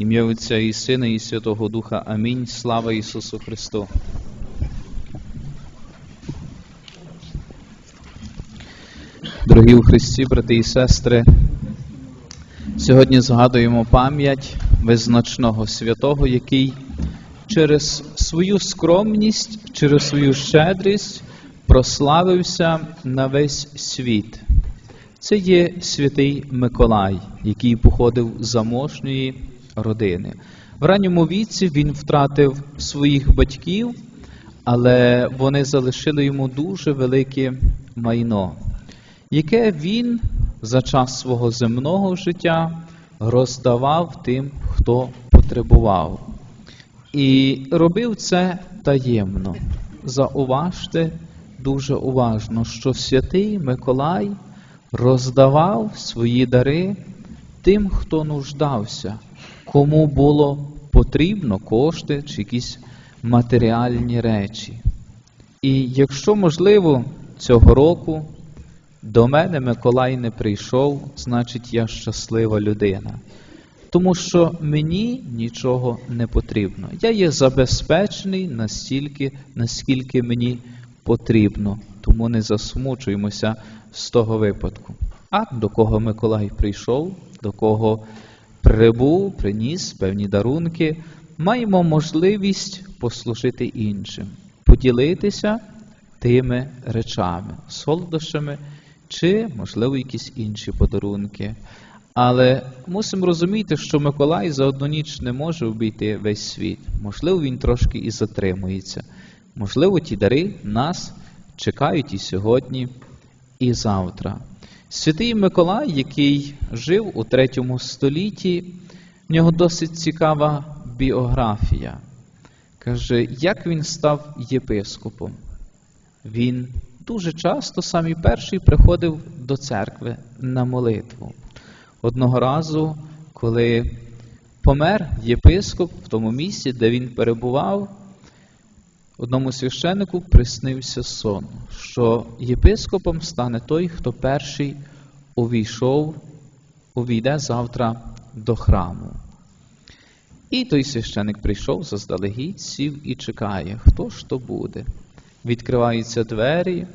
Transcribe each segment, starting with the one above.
Ім'я Отця і Сина, і Святого Духа. Амінь. Слава Ісусу Христу. Дорогі у Христі, брати і сестри, сьогодні згадуємо пам'ять визначного святого, який через свою скромність, через свою щедрість прославився на весь світ. Це є святий Миколай, який походив з заможньої родини. В ранньому віці він втратив своїх батьків, але вони залишили йому дуже велике майно, яке він за час свого земного життя роздавав тим, хто потребував. І робив це таємно. Зауважте дуже уважно, що святий Миколай роздавав свої дари тим, хто нуждався, кому було потрібно кошти чи якісь матеріальні речі. І якщо можливо цього року до мене Миколай не прийшов, значить я щаслива людина. Тому що мені нічого не потрібно. Я є забезпечений настільки, наскільки мені потрібно. Тому не засмучуємося з того випадку. А до кого Миколай прийшов, до кого прибув, приніс певні дарунки, маємо можливість послужити іншим, поділитися тими речами, солодощами чи, можливо, якісь інші подарунки. Але мусимо розуміти, що Миколай за одну ніч не може обійти весь світ. Можливо, він трошки і затримується. Можливо, ті дари нас чекають і сьогодні, і завтра. Святий Миколай, який жив у третьому столітті, в нього досить цікава біографія. Каже, як він став єпископом. Він дуже часто, самий перший, приходив до церкви на молитву. Одного разу, коли помер єпископ в тому місці, де він перебував, одному священику приснився сон, що єпископом стане той, хто перший увійшов, увійде завтра до храму. І той священик прийшов заздалегідь, сів і чекає, хто ж то буде. Відкриваються двері,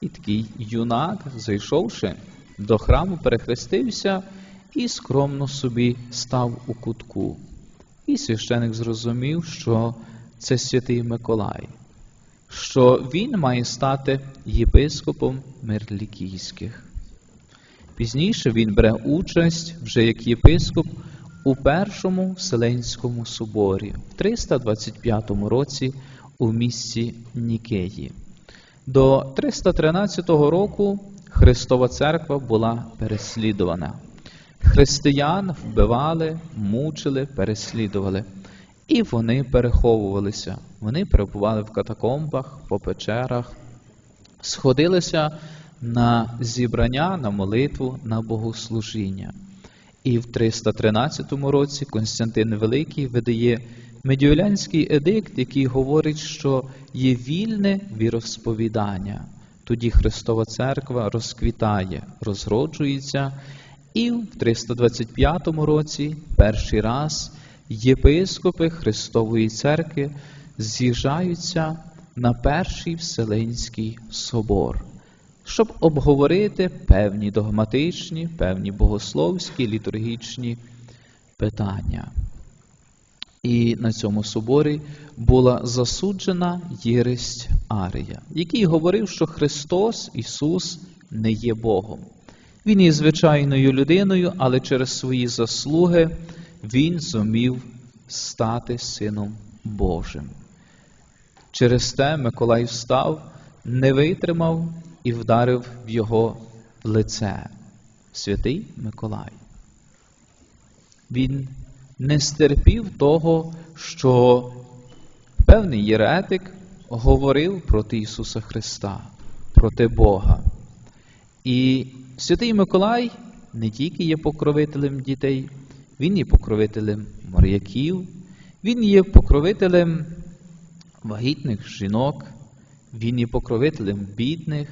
і такий юнак, зайшовши до храму, перехрестився і скромно собі став у кутку. І священик зрозумів, що це святий Миколай, що він має стати єпископом Мерлікійських. Пізніше він бере участь вже як єпископ у Першому Вселенському соборі в 325 році у місті Нікеї. До 313 року Христова Церква була переслідувана. Християн вбивали, мучили, переслідували. І вони переховувалися. Вони перебували в катакомбах, по печерах, сходилися на зібрання, на молитву, на богослужіння. І в 313 році Константин Великий видає медіолянський едикт, який говорить, що є вільне віросповідання. Тоді Христова Церква розквітає, розроджується, і в 325 році перший раз єпископи Христової Церкви з'їжджаються на перший Вселенський собор, щоб обговорити певні догматичні, певні богословські, літургічні питання. І на цьому соборі була засуджена єресть Арія, який говорив, що Христос Ісус не є Богом. Він є звичайною людиною, але через свої заслуги Він зумів стати Сином Божим. Через те Миколай встав, не витримав і вдарив в його лице. Святий Миколай. Він не стерпів того, що певний єретик говорив проти Ісуса Христа, проти Бога. І святий Миколай не тільки є покровителем дітей, він є покровителем моряків, він є покровителем вагітних жінок, він є покровителем бідних,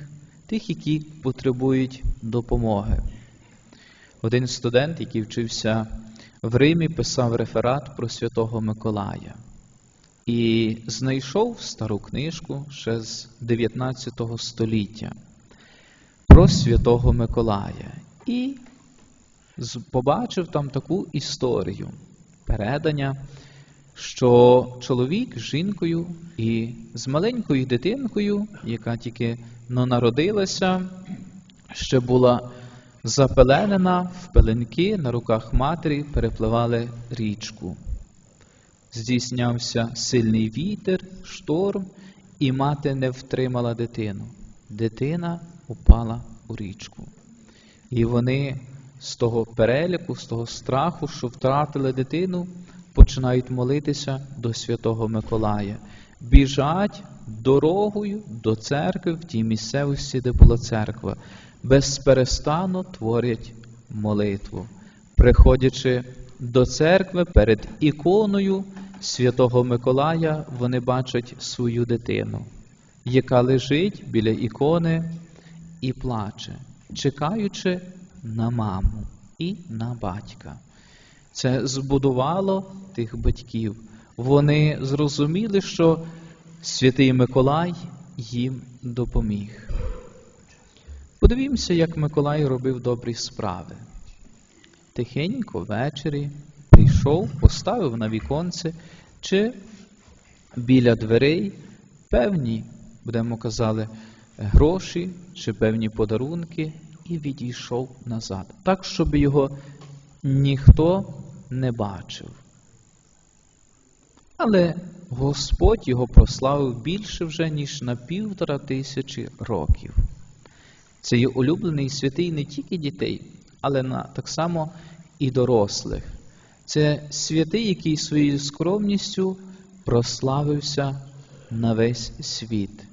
тих, які потребують допомоги. Один студент, який вчився в Римі писав реферат про святого Миколая і знайшов стару книжку ще з 19 століття про святого Миколая і побачив там таку історію передання, що чоловік з жінкою і з маленькою дитинкою, яка тільки но народилася, ще була запеленена в пеленки на руках матері, перепливали річку. Здійснявся сильний вітер, шторм, і мати не втримала дитину. Дитина упала у річку. І вони з того переляку, з того страху, що втратили дитину, починають молитися до Святого Миколая. Біжать дорогою до церкви в тій місцевості, де була церква. Безперестанно творять молитву. Приходячи до церкви перед іконою Святого Миколая, вони бачать свою дитину, яка лежить біля ікони і плаче, чекаючи на маму і на батька. Це збудувало тих батьків. Вони зрозуміли, що святий Миколай їм допоміг. Подивімося, як Миколай робив добрі справи. Тихенько ввечері прийшов, поставив на віконце чи біля дверей певні, будемо казали, гроші чи певні подарунки і відійшов назад, так, щоб його ніхто не бачив. Але Господь його прославив більше вже, ніж на півтора тисячі років. Це є улюблений святий не тільки дітей, але на, так само і дорослих. Це святий, який своєю скромністю прославився на весь світ.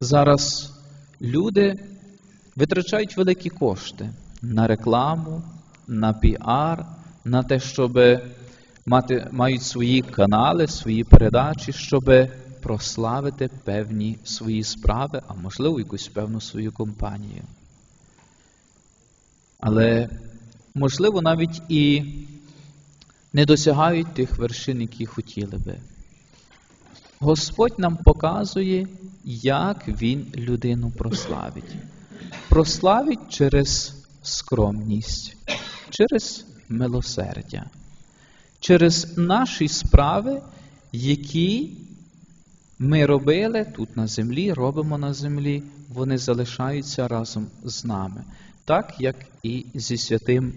Зараз люди витрачають великі кошти на рекламу, на піар, на те, щоб мати, мають свої канали, свої передачі, щоб прославити певні свої справи, а можливо, якусь певну свою компанію. Але, можливо, навіть і не досягають тих вершин, які хотіли би. Господь нам показує, як Він людину прославить. Прославить через скромність, через милосердя, через наші справи, які ми робили тут на землі, робимо на землі, вони залишаються разом з нами, так як і зі святим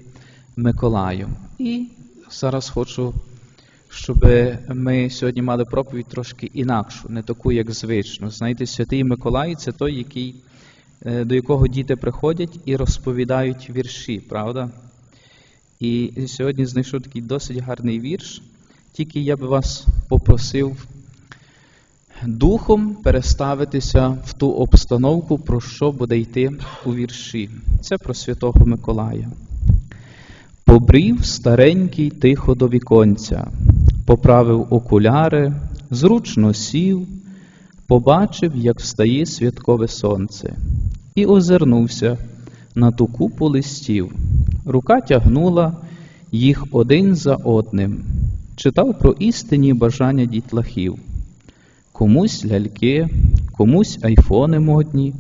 Миколаєм. І зараз хочу, щоб ми сьогодні мали проповідь трошки інакшу, не таку, як звично. Знаєте, святий Миколай це той, який, до якого діти приходять і розповідають вірші, правда? І сьогодні знайшов такий досить гарний вірш, тільки я би вас попросив духом переставитися в ту обстановку, про що буде йти у вірші. Це про святого Миколая. Побрів старенький тихо до віконця, поправив окуляри, зручно сів, побачив, як встає святкове сонце, і озирнувся на ту купу листів. Рука тягнула їх один за одним, читав про істинні бажання дітлахів. Комусь ляльки, комусь айфони модні,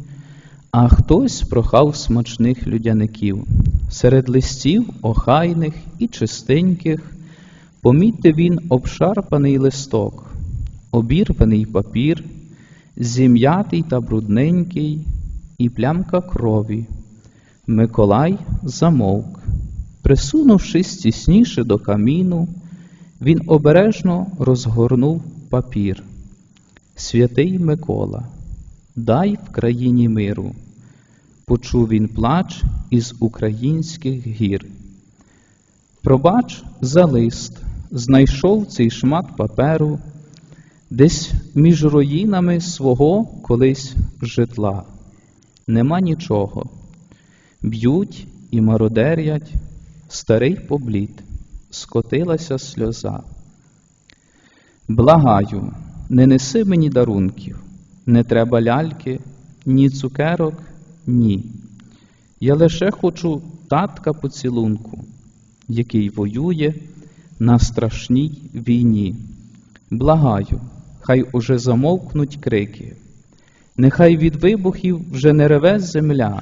а хтось прохав смачних людяників. Серед листів охайних і чистеньких помітив він обшарпаний листок, обірваний папір, зім'ятий та брудненький, і плямка крові. Миколай замовк. Присунувшись тісніше до каміну, він обережно розгорнув папір. Святий Микола, дай в країні миру. Почув він плач із українських гір. Пробач за лист, знайшов цей шмат паперу десь між руїнами свого колись житла. Нема нічого. Б'ють і мародерять, старий поблід, скотилася сльоза. Благаю, не неси мені дарунків, не треба ляльки, ні цукерок, ні. Я лише хочу татка поцілунку, який воює на страшній війні. Благаю, хай уже замовкнуть крики, нехай від вибухів вже не реве земля.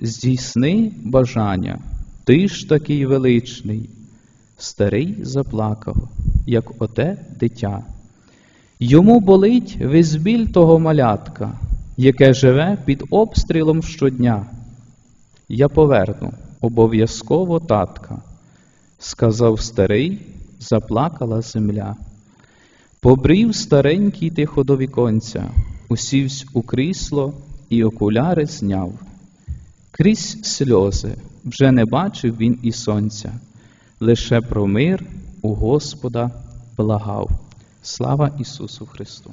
Здійсни бажання, ти ж такий величний. Старий заплакав, як оте дитя. Йому болить весь біль того малятка, яке живе під обстрілом щодня. Я поверну обов'язково татка, сказав старий, заплакала земля. Побрів старенький тихо до віконця, усівсь у крісло і окуляри зняв. Крізь сльози вже не бачив він і сонця, лише про мир у Господа благав. Слава Ісусу Христу!